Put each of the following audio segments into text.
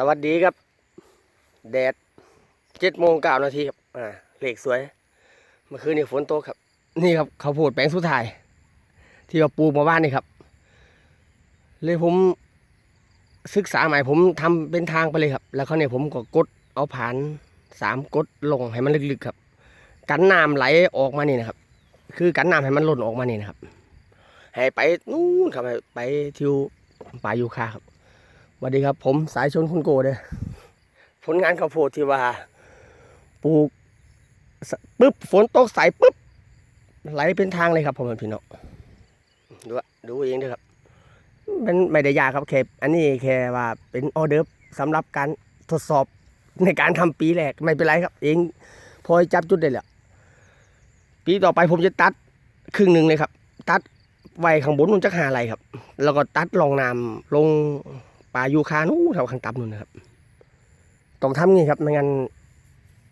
สวัสดีครับ แดดเจ็ดโมงเก้านาทีครับอ่าเหลขสวยเมื่อคืนนี้ฝนตกครับ นี่ครับเขาวโพูดแปลงสุดท้าย ที่ว่าปูมาบ้านนี่ครับ เลยผมศึกษาใหม่ผมทำเป็นทางไปเลยครับ แล้วเขาเนี่ยผมก็กดเอาผ่านสามกดลงให้มันลึกๆครับ กันน้ำไหลออกมานี่นะครับ คือกันน้ำให้มันหล่นออกมานี่นะครับให้ไปนู่นครับไปทิวป่ายูคาครับ สวัสดีครับผมสายชนคุณโกเด้อผลงานข้าวโพดที่ว่าปลูกปุ๊บฝนตกใสปุ๊บไหลเป็นทางเลยครับผมพี่น้องดูดูเองเด้อครับ มันไม่ได้ยากครับแค่อันนี้แค่ว่าเป็นออเดอร์สำหรับการทดสอบในการทำปีแรกไม่เป็นไรครับ เองพอจับจุดได้แล้วปีต่อไปผมจะตัดครึ่งหนึ่งเลยครับ ตัดไว้ข้างบนมันจะหาอะไรครับ แล้วก็ตัดรองน้ำลง ป่ายูคานู้นแถวข้างต่ำนู่นนะครับต้องทำงี้ครับไม่งั้น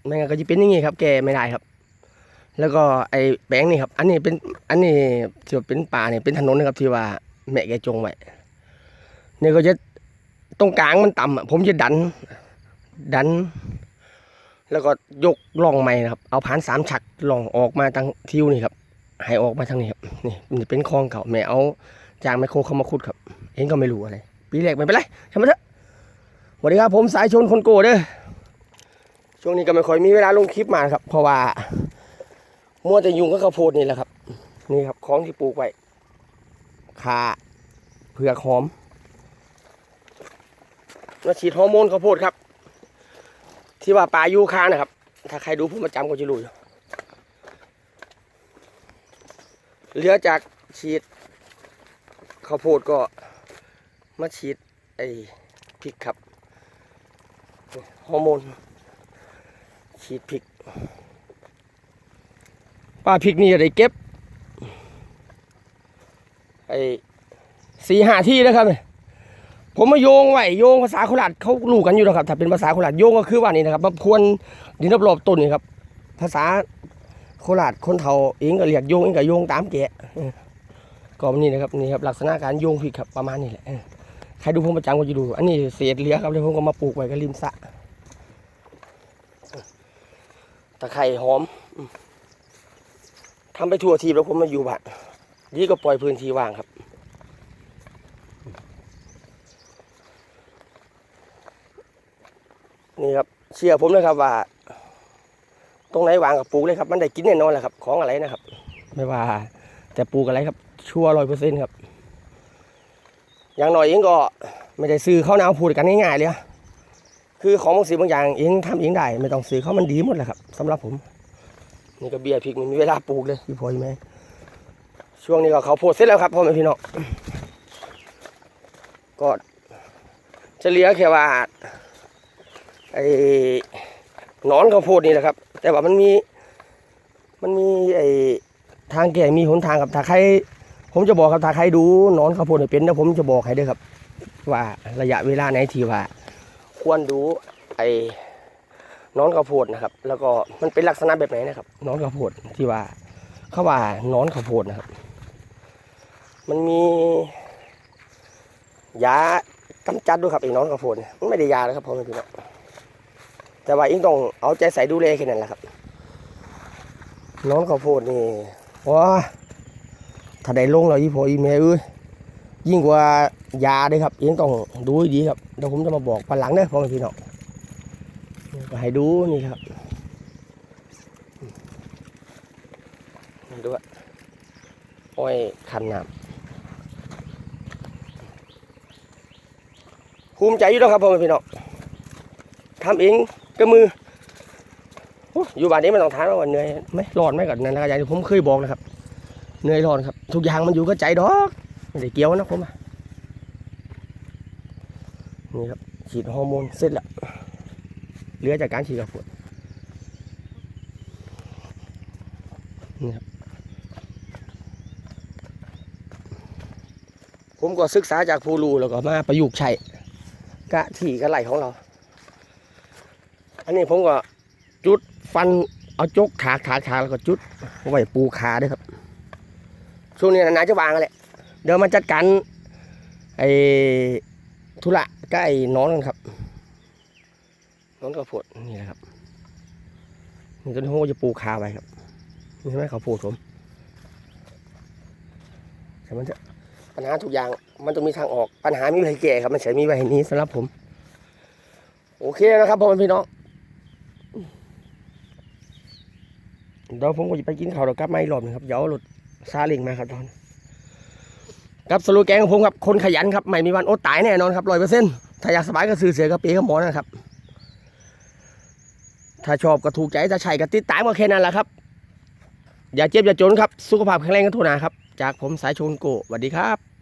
ไม่งั้นก็จะเป็นอย่างงี้ครับ แกไม่ได้ครับ แล้วก็ไอ้แบงค์นี่ครับ อันนี้เป็นอันนี้ที่ว่าเป็นป่าเนี่ยเป็นถนนนะครับที่ว่าแม่แกจงไว้เนี่ยก็จะตรงกลางมันต่ำอะผมจะดัน ดัน แล้วก็ยกล่องใหม่นะครับ เอาผ่านสามฉักล่องออกมาทางทิวนี่ครับให้ออกมาทางนี้ครับนี่มันเป็นคลองเก่าแม่เอาจางไมโครเข้ามาขุดครับ เองก็ไม่รู้อะไร ปีแรกไม่เป็นไรทำมาเถอะสวัสดีครับผมสายชนคนโกเด้อช่วงนี้ก็ไม่ค่อยมีเวลาลงคลิปมาครับ เพราะว่ามัวแต่ยุงก็ข้าวโพดนี่แหละครับ นี่ครับของที่ปลูกไว้ขาเผือกหอมมาฉีดฮอร์โมนข้าวโพดครับ ที่ว่าปลายูคานะครับ ถ้าใครดูผมประจำก็จะรู้อยู่เหลือจากฉีดข้าวโพดก็ มาฉีดไอ้พริกครับฮอร์โมนฉีดพริกป้าพริกนี่จะได้เก็บไอ้สี่ห้าที่นะครับผมมาโยงไว้โยงภาษาโคราชเขารู้กันอยู่นะครับถ้าเป็นภาษาโคราชโยงก็คือว่านี่นะครับมาพวนดินรอบๆต้นนี่ครับ ภาษาโคราชคนเฒ่าเองก็เรียกโยงเองก็โยงตามแกะเออก็นี่นะครับนี่ครับลักษณะการโยงพริกครับประมาณนี้แหละ ใครดูผมประจำก็จะดู อันนี้เศษเหลือครับเดี๋ยวผมก็มาปลูกไว้กับริมสระตะไคร่หอมทำไปทั่วทีแล้วผมมาอยู่บ้านนี่ก็ปล่อยพื้นที่ว่างครับ นี่ครับ เชื่อผมนะครับว่า ตรงไหนวางกับปลูกเลยครับ มันได้กินแน่นอนแหละครับ ของอะไรนะครับ ไม่ว่า แต่ปลูกอะไรครับ ชัวร้อยเปอร์เซ็นต์ครับ อย่างหน่อยเองก็ไม่ได้ซื้อเข้าวหนาวพูดกันง่ายๆเลยคือของบางสิ่งบางอย่างเองทำเองได้ไม่ต้องซื้อเขามันดีหมดแหละครับสำหรับผม นี่ก็เบียร์พริกมันมีเวลาปลูกเลยพี่พลอยไหมช่วงนี้ก็เขาโพดเสร็จแล้วครับพ่อแม่พี่น้องก็จะเหลือแค่ว่าไอ้หนอนข้าวโพดนี่แหละครับ แต่ว่ามันมีมันมีไอ้ทางแก่มีหนทางครับถ้าใคร ผมจะบอกครับถ้าใครดูนอนข้าวโพดเป็นนะผมจะบอกให้ด้วยครับ ว่าระยะเวลาไหนที่ว่า ควรดูไอ้นอนข้าวโพดนะครับ แล้วก็มันเป็นลักษณะแบบไหนนะครับนอนข้าวโพดที่ว่าเขาว่านอนข้าวโพดนะครับ มันมียากำจัดด้วยครับไอ้นอนข้าวโพดมันไม่ได้ยานะครับพ่อแม่พี่น้องแต่ว่าเองต้องเอาใจใส่ดูแลแค่นั้นแหละครับนอนข้าวโพดนี่ว้า ถ้าได้ลงแล้วอีพออีเมลเอ้ยยิ่งกว่ายาเลยครับเองต้องดูดีครับเดี๋ยวผมจะมาบอกปันหลังเด้อพ่อพี่น้องก็ให้ดูนี่ครับดูอะอ้อยคันน้ำภูมิใจอยู่แล้วครับพ่อพี่น้องทำเองกับมืออยู่บ้านนี้ไม่ต้องถามว่าเหนื่อยไหมร้อนไหมก่อนนั่นนะครับอย่างที่ผมเคยบอกนะครับ เหนื่อยร้อนครับ ทุกอย่างมันอยู่กับใจดอกไม่ได้เกี่ยวนะผมอะนี่ครับฉีดฮอร์โมนเสร็จแล้วเหลือจากการฉีดกระปุกนี่ครับผมก็ศึกษาจากผู้รู้แล้วก็มาประยุกต์ใช้กะที่กะไหลของเรา อันนี้ผมก็จุดฟันเอาจกถากถากถากแล้วก็จุดไว้ปูขาด้วยครับ ช่วงนี้นาจะวางกันแหละ เดี๋ยวมาจัดการไอ้ธุระก็ไอ้น้องกันครับต้นข้าวโพดนี่แหละครับนี่ต้นที่ผมจะปูคาไว้ครับนี่ใช่ไหมข้าวโพดผมแต่มันจะปัญหาทุกอย่างมันต้องมีทางออกปัญหามีไว้ให้แก้ครับ มันใช้มีไว้ให้หนี้สำหรับผม โอเคนะครับพ่อแม่พี่น้องเดี๋ยวผมก็จะไปกินข้าวเดี๋ยวกลับมาอีกรอบหนึงครับเดี๋ยวเอารถ ซาเลิงมาครับตอนครับสโลแกนของผมครับคนขยันครับไม่มีวันอดตายแน่นอนครับร้อยเปอร์เซ็นต์ถ้าอยากสบายก็ซื้อเสือกระปีกระหมอนะครับ ถ้าชอบก็ถูกใจถ้าใช่ก็ติดตามก็แค่นั้นแหละครับ อย่าเจ็บอย่าจนครับ สุขภาพแข็งแรงกันทุกนาครับ จากผมสายชนโกสวัสดีครับ